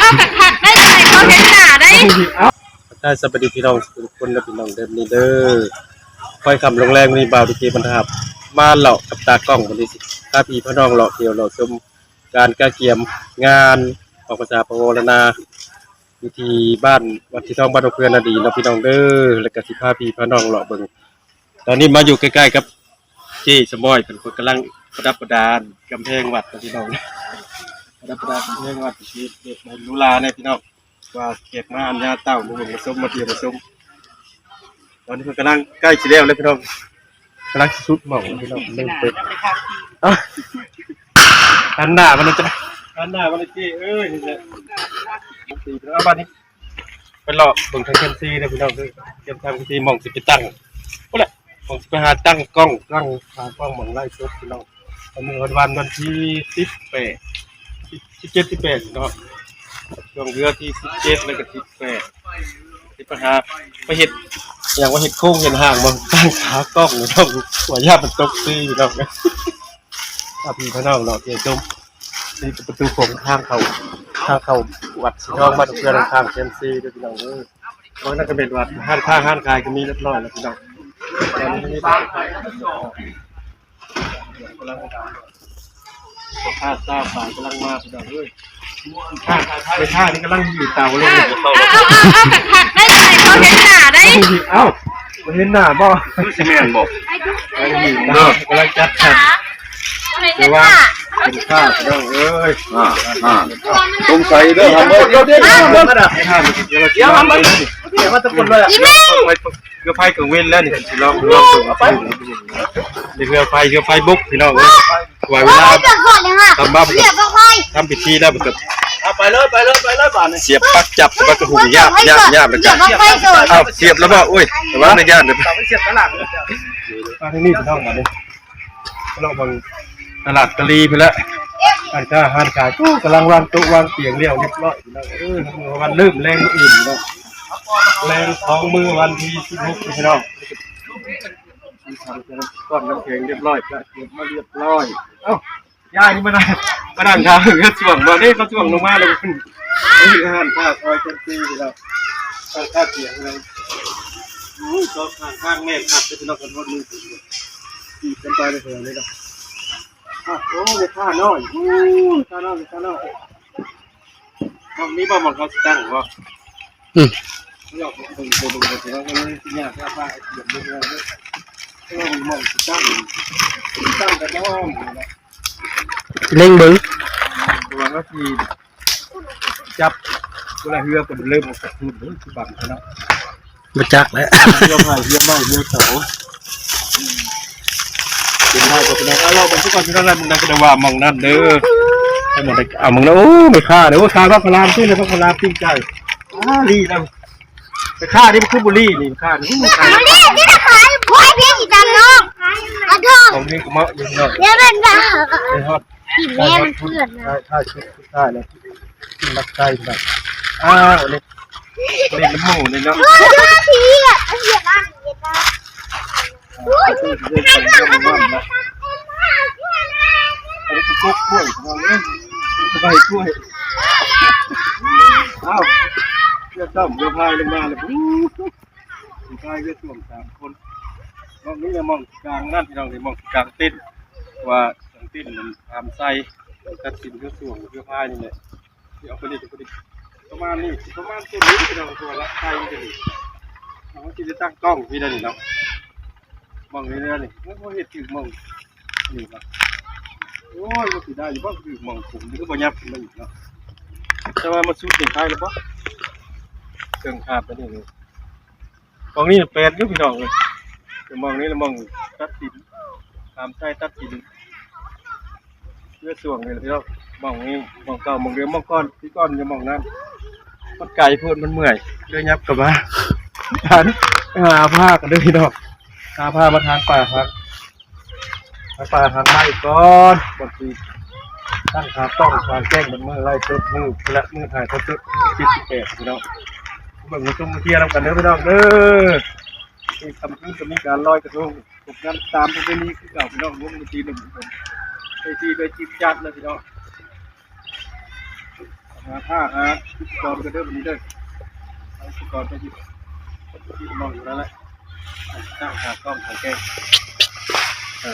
เอาขัดขัดได้ไหมเขาเห็นหน้าได้ได้สวัสดีพี่น้องทุกคนและพี่น้องเดิมนี่เด้อคอยคำลงแรงมีบ่าวดีเจบรรทับมาเลากับตากล้องวันนี้สิถ้าพี่พี่น้องเลาเที่ยวเลาชมการกาเกียมงานของภาษาพโวลนาวิธีบ้านวัดที่ท้องบ้านดอกเพื่อนนาดีเนาพี่น้องเด้อแล้วก็สิพาพี่พี่น้องเลาเบิ่งตอนนี้มาอยู่ใกล้ๆกับเจ้สมอยเป็นคนกำลังประดับประดานกำแพงวัดพี่น้อง ระดับประดานกำแพงวัดที่เด็กในลุลาเนี่ยพี่น้องว่าเก็บมาอันยาเต้ามาผสมมาเทียมผสมตอนนี้มันกำลังใกล้จะแล้วเลยพี่น้องกำลังสุดหม่องพี่น้องเริ่มเปิดอะอันหน้ามันจะอันหน้ามันจะเอ้ยนี่แหละตีไปแล้วบ้านนี้ไปหลอกเบิ่งทางเซมซีนะพี่น้องเด้อเตรียมทางเซมซีหม่องสิไปตั้งก็แหละหม่องสิไปหาตั้งกล้องตั้งหากล้องหม่องไล่สดพี่น้องวันนี้วันวันวันที่สิบแปด สิบเจ็ดสิบแปดเนาะช่วงเรือที่สิบเจ็ดแล้วก็สิบแปดที่ปัญหาไปเห็ดอย่างว่าเห็ดโค้งเห็นห่างมันตั้งขากล้องอยู่ต้องหัวญามันตกซีอยู่ต้องนะถ้าพี่พน้องเนาะเกี่ยวจมนี่เป็นประตูโค้งทางเขาทางเขาวัดสีทองบ้านเพื่อนทางเซมซีด้วยพี่น้องเออเพราะนั่นก็เป็นวัดห้านค้าห้านขายก็มีเรียบร้อยแล้วพี่น้องตอนนี้มีบ้ นขายกำลังข้าทราบฝ่ายกำลังมาพี่น้องเอ้ยข้าไปข้านี่กำลังอยู่เตาเลยเอาเอาเอาเอาขัดขัดได้ไหมเขาเห็นหน้าได้เอ้ามาเห็นหน้าบ่ซีเมนบอกกำลังอยู่เนาะกำลังจัดขัดไม่หรืเห็อนหว่าน้าเป็นข้าพี่น้องเอ้ยอ่าอ่าสงสัยเด้อครับเดี๋ยวเดี๋ยวเดี๋ยวเดี๋ยวข้าข้าเดี๋ยวเดี๋ยวทำไปเดี๋ยวว่าทุกคนเลยอะไปเรือไฟกังเว้นแล้วนี่สิลองลองส่งไปเรือไฟเรือไฟบุกพี่น้องเอ้ย ว่าเวลาเดี๋ยวก่อนเลยค่ะทำบ้าเดี๋ยวก็ค่อยทำพิธีแล้วมันก็ไปเลยไปเลยไปเลยบ้านนี่เสียบปักจับแต่ว่าก็หูยากยากยากเลยเดี๋จ้ะยวก็ค่อยเกิดอ้าวเสียบแล้วบ่อุ้ยแต่ว่าในย่านเดี๋ยวไปเสียบตลาดมาที่นี่พี่น้องมาเลยเราบางตลาดกะลีไปแล้วอันค้าอาหารขายกู้กำลังวางโต๊ะวางเตียงเรียวเรียบร้อยอยู่แล้วเออวันเริ่มแรงอื่นอยู่แล้วแรงของมือวันที่สิบหกพี่น้อง ที่ทำเป็นก้อนน้ำแข็งเรียบร้อยก็เก็บมาเรียบร้อย เอ้าย่านี่มานั่งมานั่งทางก็ช่วงมาเนี่เขาช่วงลงมาเลยคุณนี่อาหารข้าวซอยเต็มที่แล้วข้าวข้าวเตียงเลยอู้ยก็ข้างข้างแม่ขัดจะเป็นนักการทอดมือถือขี่กันไปเลยเถอะเลยนะอะโอ้ยข้าน้อยข้าน้อยข้าน้อยมองนี้บ่มองเขาสิตั้งบ่อืมเดี๋ยวผมผมผมผมผมก็เลยสิยากว่าว่าเดี๋ยวเดี๋ย เดี๋ยวเพราะว่าผมมองสิตั้งสิตั้งกันน้องนะเล่งเบิ้งตัวก็ทีจับเวลาเรือก็เริ่มออกจากทุนเลยคือบังเขาเนาะมาจักแล้วเรือพายเรือไม้เรือเสาเป็นได้ก็เป็นได้เอาเราเป็นทุกคนที่นั่นแหละมึงได้ก็ได้ว่ามองนั่นเด้อให้หมดเลยอะมึงแล้วโอ้ไม่ฆ่าเดี๋ยวว่าฆ่าพระพลามที่เลยพระพลามปิ้งไก่อ้าลีแล้วไปฆ่านี่มันคือบุรีนี่ฆ่านี่ฆ่า องเอาเถอะของนี่ก็มาอยู่เนาะเดี๋ยวเป็นแบบไปฮอดผีแม่มันเพื่อนนะฆ่าชุดฆ่าเลยกินรักไก่แบบอ้าวเลยเล่นน้ำหมูเลยเนาะเฮ้ยดูทีอะเหยียบอะเหยียบอะเล่นเล่นไปเล่นน้ำนะไอ้กุ๊กกล้วยเราเนี่ยสบายกล้วยอ้าวเรือต้มเรือพายลงมาเลยปุ๊บพายเรือส่วมสามคน มองนี้จะมองกลางนั่นพี่น้องเลยมองกลางติ้นว่าตรงติ้นมันทำไส้ตัดสินเพื่อส่วงเพื่อพายนี่แหละที่เอาไปดิไปดิประมาณนี้ประมาณตัวนี้พี่น้องตัวละไส้นี่นี่เราที่จะตั้งกล้องพี่ได้นี่เนาะมองนี้เลยนี่ไม่พอเห็นถึงมองนี่ครับโอ้ยมันสิได้อยู่บ้างถึงมองผมนี่ก็บ่ยับขึ้นมาอีกเนาะแต่ว่ามันสุดถึงท้ายแล้วปะเครื่องคาบไปนี่เลยมองนี้เป็นอยุ่พี่น้องเลย จะมองนี้เรามองตัดสินตามใต้ตัดสินเพื่อส่วงเลยพี่น้องมองนี้มองเก่ามองเดียวมองก้อนพี่ก้อนจะมองนั้นมันไก่พูดมันเมื่อยเดินยับกลับมาทานหาผ้ากันด้วยพี่น้องหาผ้ามาทานป่าครับทานป่าทานไม้ก่อนบางทีตั้งขาต้องทาแจ้งมันเมื่อไล่เติบมือและมือถ่ายเติบติบจิตสิบแปดพี่น้องเบิ่งมาจุ่มมาเที่ยวกันเด้อพี่น้องเด้อ มีคำพูดจะมีการลอยกระทงผมนั้นตามประเพณีคือเก่าพี่น้องวงดนตรีหนึ่งคนไปทีไปจิบจัดเลยพี่น้องหาผ้าหาอุปกรณ์กันเด้อวันนี้เด้อเอาอุปกรณ์ไปหยิบที่มองอยู่แล้วแหละตั้งหากล้องถ่ายแกงอะ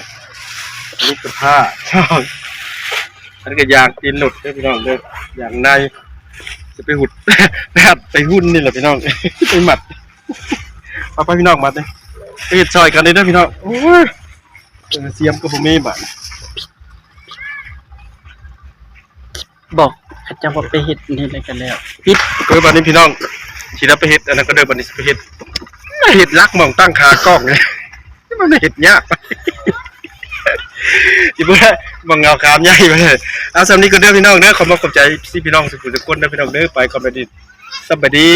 อันนี้คือผ้าช่องอันนี้ก็ยางตีนหนุดเด้อพี่น้องเด้อยางในจะไปหุดแบบไปหุ้นนี่แหละพี่น้องไปหมัด เอาไปพี่น้องมัดเลยไปเห็ดซอยกันเลยเด้อพี่น้องโอ้ยเออเสียมก็บ่มีบัดบอกเขาจะว่าไปเฮ็ดนี่อะไรกันแล้วปิดเออบัดนี้พี่น้องทีละไปเฮ็ดอันนั้นก็เดินบัดนี้สิไปเฮ็ดเฮ็ดลักหมองตั้งคากล้องเลยมันไม่เฮ็ดยากอีบ่ได้มองเงาขามใหญ่ไปเลยเอาสำนี้ก็เด้อพี่น้องเด้อขอมาขอบใจที่พี่น้องสุขุมทุกคนเด้อพี่น้องเด้อไปก่อนไปดีสวัสดี